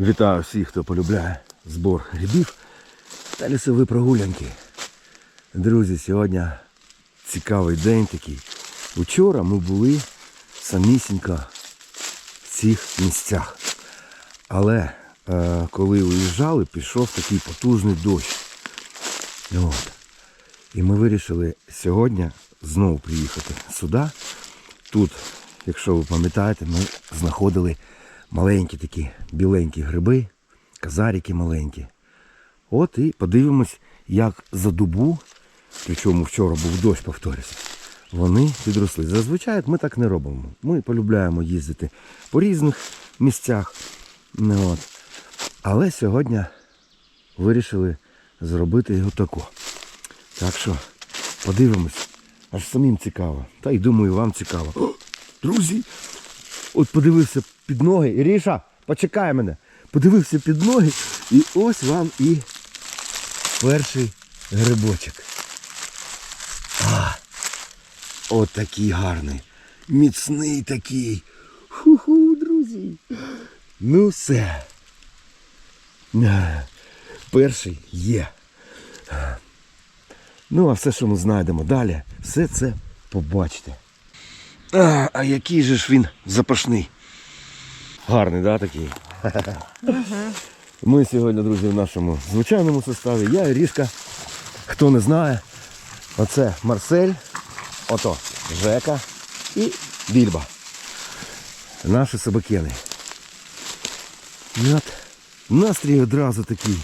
Вітаю всіх, хто полюбляє збор грибів та лісові прогулянки. Друзі, сьогодні цікавий день такий. Учора ми були самісінько в цих місцях. Але е, коли уїжджали, пішов такий потужний дощ. От. І ми вирішили сьогодні знову приїхати сюди. Тут, якщо ви пам'ятаєте, ми знаходили маленькі такі біленькі гриби, казарики маленькі. От і подивимось, як за добу, причому вчора був дощ, повторюся, вони підросли. Зазвичай ми так не робимо. Ми полюбляємо їздити по різних місцях. Ну, от. Але сьогодні вирішили зробити його тако. Так що подивимось. Аж самим цікаво. Та й думаю, вам цікаво. О, друзі, от подивився під ноги. Іріша, почекай мене. Подивився під ноги і ось вам і перший грибочок. А, от такий гарний. Міцний такий. Ху-ху, друзі. Ну все. Е, Перший є. Ну, а все, що ми знайдемо далі, все це побачите. А, а який же ж він запашний. Гарний, да, такий? Ми сьогодні, друзі, в нашому звичайному составі. Я Ірішка. Хто не знає, оце Марсель, ото Жека і Більба. Наші собакени. От настрій одразу такий.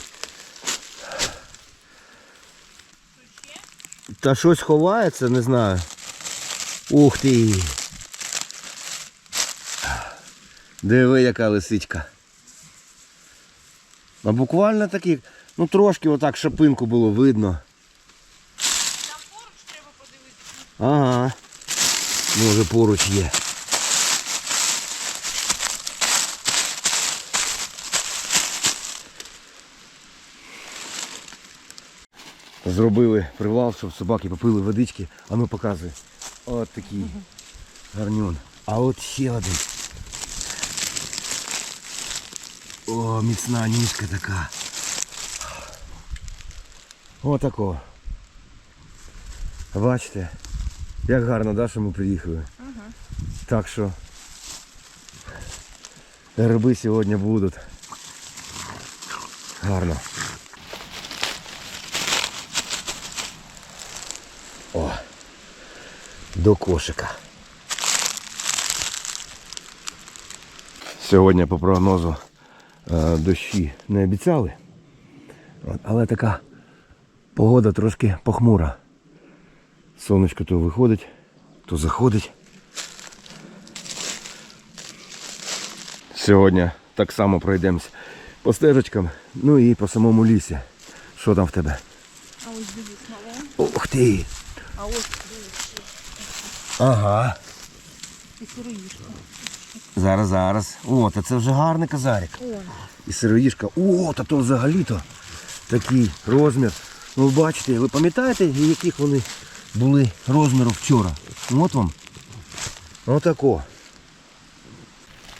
Та щось ховається, не знаю. Ух ти. Диви, яка лисичка. А буквально такі, ну трошки отак шапинку було видно. Там поруч треба подивитися. Ага. Може поруч є. Зробили привал, щоб собаки попили водички. А ну показуй. От такий гарнюн. А от ще один. О, міцна ніжка така. Отако. Бачите, як гарно, да, що ми приїхали. Так що гриби сьогодні будуть. Гарно. О, до кошика. Сьогодні по прогнозу е, дощі не обіцяли. Але така погода трошки похмура. Сонечко то виходить, то заходить. Сьогодні так само пройдемось по стежечкам, ну і по самому лісі. Що там в тебе? А ось дивись мало. Ух ти! А ось дивись. Ага. І сироїшка. Зараз, зараз. О, та це вже гарний казарик. І сироїшка. О, та то взагалі-то такий розмір. Ну, бачите, ви пам'ятаєте, яких вони були розміру вчора? От вам. Отако.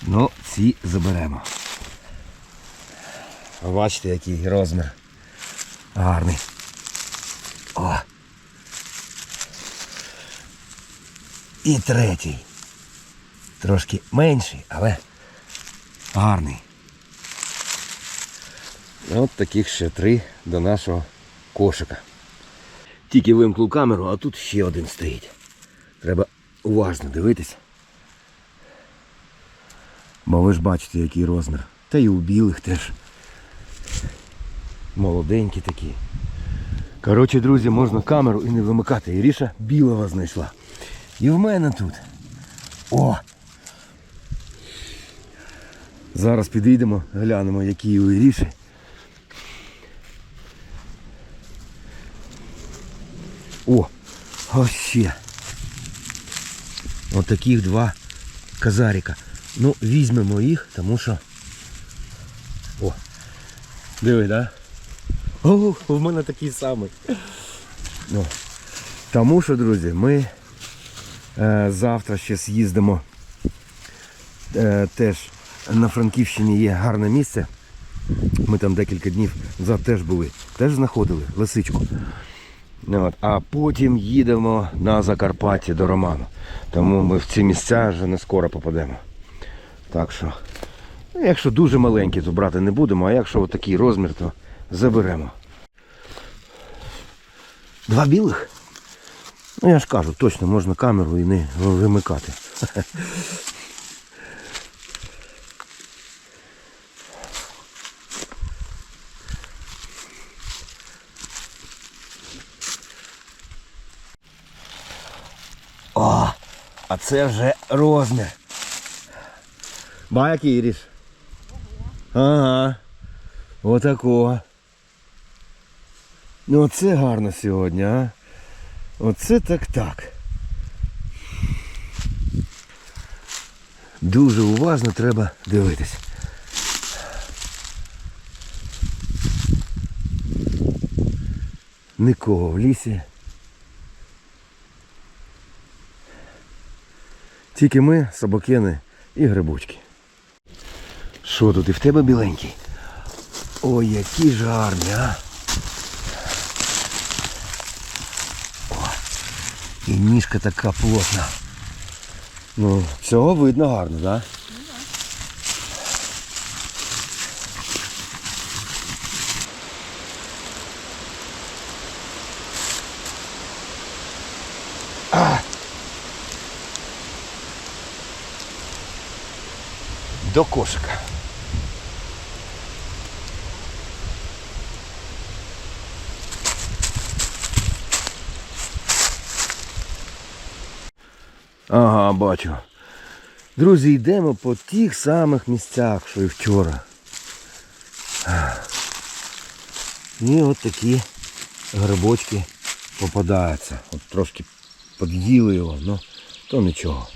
Ну, ці заберемо. Бачите, який розмір. Гарний. О. І третій. Трошки менший, але гарний. От таких ще три до нашого кошика. Тільки вимкнув камеру, а тут ще один стоїть. Треба уважно дивитись. Бо ви ж бачите, який розмір. Та й у білих теж. Молоденькі такі. Коротше, друзі, можна камеру і не вимикати. Іріша білого знайшла. І в мене тут. О! Зараз підійдемо, глянемо, які у Іріші. О, ось ще. Ось таких два казарика. Ну, візьмемо їх, тому що. О! Диви, да? О, у мене такий самий. Ну, тому що, друзі, ми е, завтра ще з'їздимо. Е, теж на Франківщині є гарне місце. Ми там декілька днів назад теж були, теж знаходили лисичку. Ну, От. А потім їдемо на Закарпаття до Роману. Тому ми в ці місця вже не скоро попадемо. Так що, ну, якщо дуже маленькі, то брати не будемо, а якщо отакий розмір, то заберемо. Два білих? Ну я ж кажу, точно можна камеру і не вимикати. О, а це вже розмір. Ба, який ріж? Ага. Отакого. Ну оце гарно сьогодні, а? Оце так так. Дуже уважно треба дивитись. Нікого в лісі. Тільки ми, собакени і грибочки. Що тут і в тебе біленький? Ой, які ж гарні, а! О, і ніжка така плотна. Ну, всього видно гарно, так? Да? До кошика. Ага, бачу. Друзі, йдемо по тих самих місцях, що і вчора. І от такі грибочки попадаються. От трошки під'їли його, ну то нічого.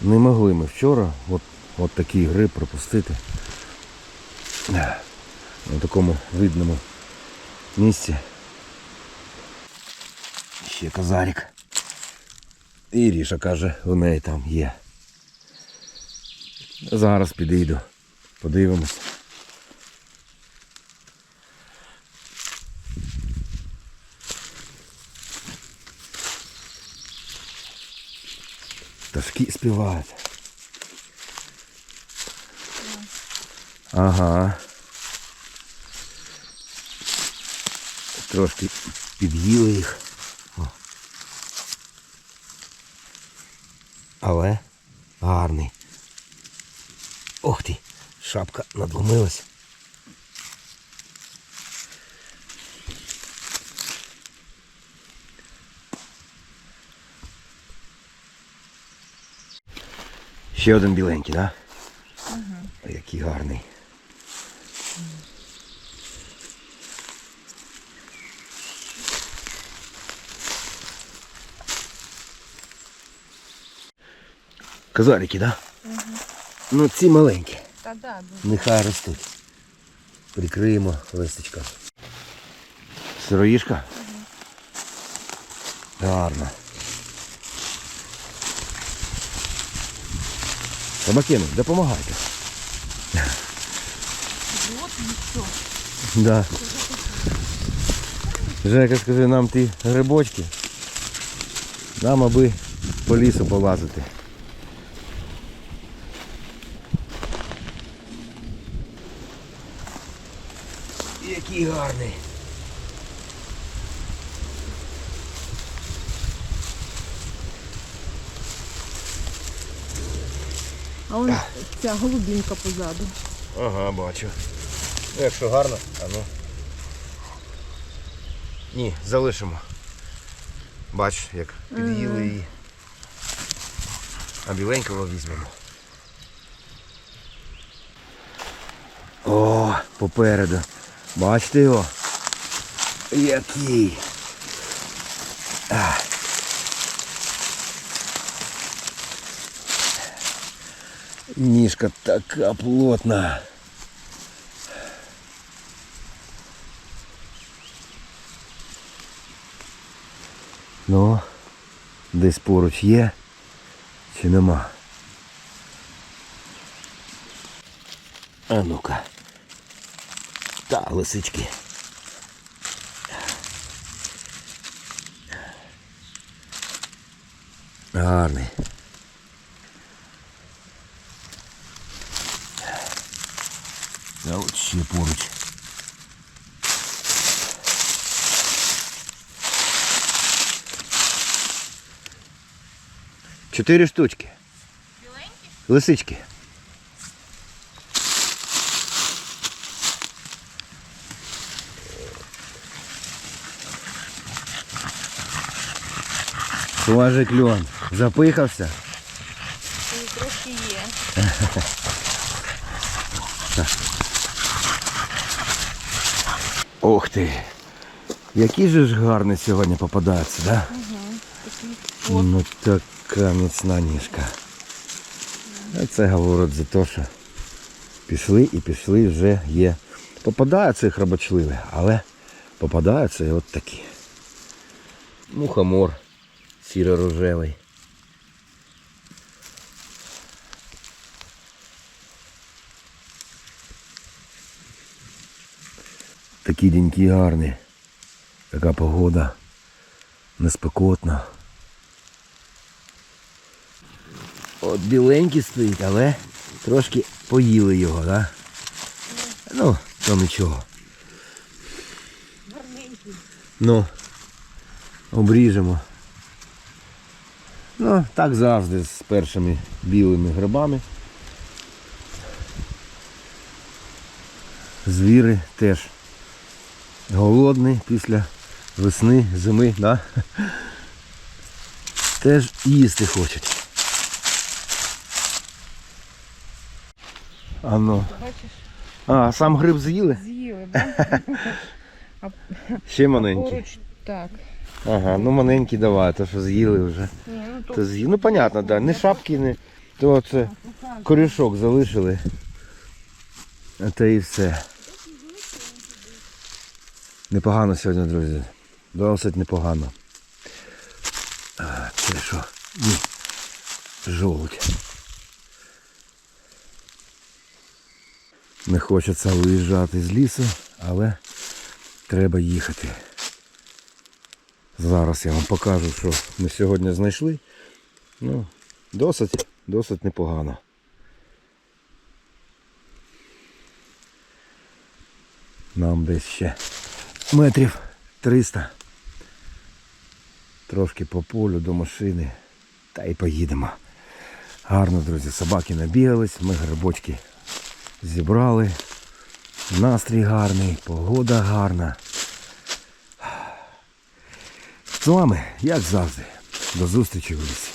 Не могли ми вчора от, от такі гри пропустити. На такому видному місці. Ще козарик. І Ріша каже, у неї там є. Зараз підійду. Подивимось. Співають. Ага. Трошки під'їли їх. О. Але гарний. Ох ти, шапка надломилась. Ще один біленький, так? Да? Угу. Який гарний. Казарики, так? Да? Угу. Ну ці маленькі. Та да, Нехай ростуть. Прикриємо листочка. Сироїшка? Гарно. Собакину, допомагайте. вот нічого. Да. Жека, скажи, нам ті грибочки. Нам аби по лісу полазити. Який гарний. А он ця голубінка позаду. Ага, бачу. Ну, якщо гарно, а ну. Ні, залишимо. Бач, як під'їли її. А біленького візьмемо. О, попереду. Бачите його? Який. А. Ніжка така плотна. Ну, десь поруч є чи нема? А ну-ка. Та, лисички. Гарний. А от ще поруч. Чотири штучки. Лисички. Тоже кльон. Запихався. Трошки є. Ох ти. Який же ж гарний сьогодні попадається, да? Ну така міцна ніжка. А це говорить за те, що пішли і пішли вже є. Попадаються і храбочливі, але попадаються і от такі. Мухомор сіро-рожевий. Такі деньки гарні. Така погода. Неспекотна. От біленький стоїть, але трошки поїли його, да? Ну, то нічого. Ну, обріжемо. Ну, так завжди з першими білими грибами. Звіри теж голодний після весни, зими, да? теж їсти хочуть. А ну. Бачиш, А, сам гриб з'їли? з'їли, да? Ще маленький. Поруч так. Ага, ну маленький давай, то що з'їли вже. Ні, ну то То з'їли. Ну понятно, да. Не шапки, не. То це корішок залишили. А те і все. Непогано сьогодні, друзі. Досить непогано. Це що? Ні. Жолудь. Не хочеться виїжджати з лісу, але треба їхати. Зараз я вам покажу, що ми сьогодні знайшли. Ну, досить, досить непогано. Нам десь ще метрів 300. Трошки по полю до машини. Та й поїдемо. Гарно, друзі, собаки набігались, ми грибочки зібрали. Настрій гарний, погода гарна. З вами, як завжди, до зустрічі в лісі.